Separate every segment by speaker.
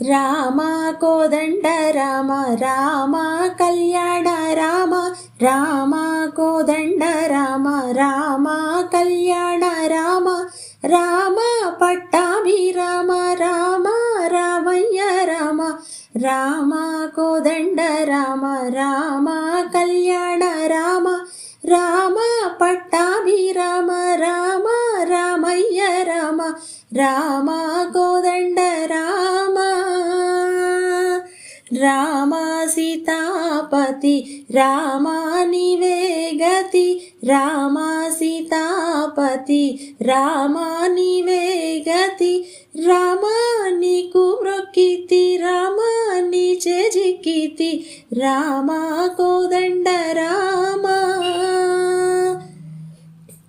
Speaker 1: రామ కోదండ రామ రామ కళ్యాణ రామ రామ కోదండ రామ రామ కళ్యాణ రామ రామ పట్టాభి రామ రామ రామయ్య రామ రామ కోదండ రామ రామ కళ్యాణ రామ రామ కోదండ రామ రామ సీతాపతి రామ నివేగతి రామ సీతాపతి రామ నివేగతి రామానికు రామ నీకు మ్రొక్కితి రామ నీ రామ కోదండ రామ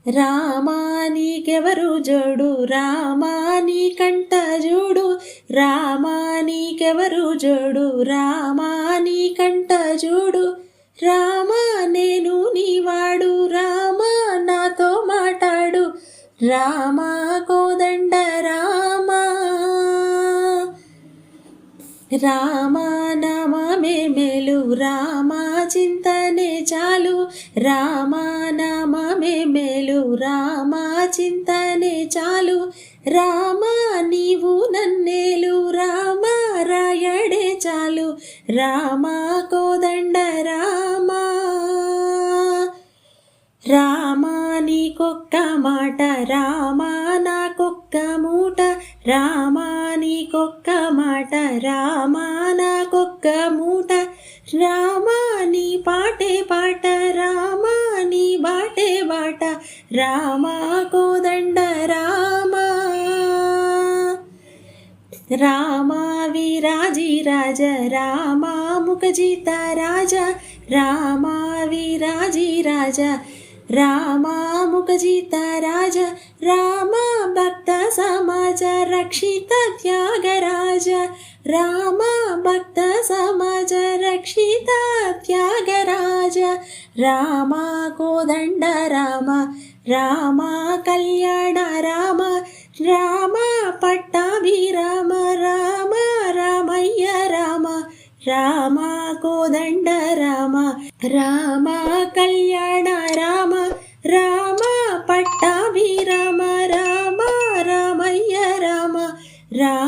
Speaker 1: రామా నీకెవరు జోడు? రామా నీ కంట జోడు. రామా నీకెవరు జోడు? రామా నీ కంట జోడు. రామా నేను నీవాడు. రామా నాతో మాట్లాడు రామా కోదండ రామానామే మేలు రామా చింతనే చాలు. రామానామే మేలు రామా చింతనే చాలు. రామా నీవు నన్నేలు రామా రాయడే చాలు. రామా కోదండ రామా. రామా నీకొక్క మాట రామా నాకొక్క మూట. రామా నీకొక్క రామా నాకొక్క మూట. రామా నీ పాటే పాట. రామా నీ బాటే బాట. రామా కోదండ రామా. రామా విరాజి రాజ. రామా ముఖజిత రాజ. రామా విరాజి రాజ. రామా ముఖజిత రాజ. రామ భక్త సమాజ. రక్షిత త్యాగ రామ భక్త సమాజ రక్షిత త్యాగరాజ రామ కోదండ రామ రామ కళ్యాణ రామ రామ పట్టాభిరామ రామ రామయ్య రామ రామ కోదండ రామ రామ కళ్యాణ రామ రామ పట్టాభిరామ రామ రామయ్య రామ రామ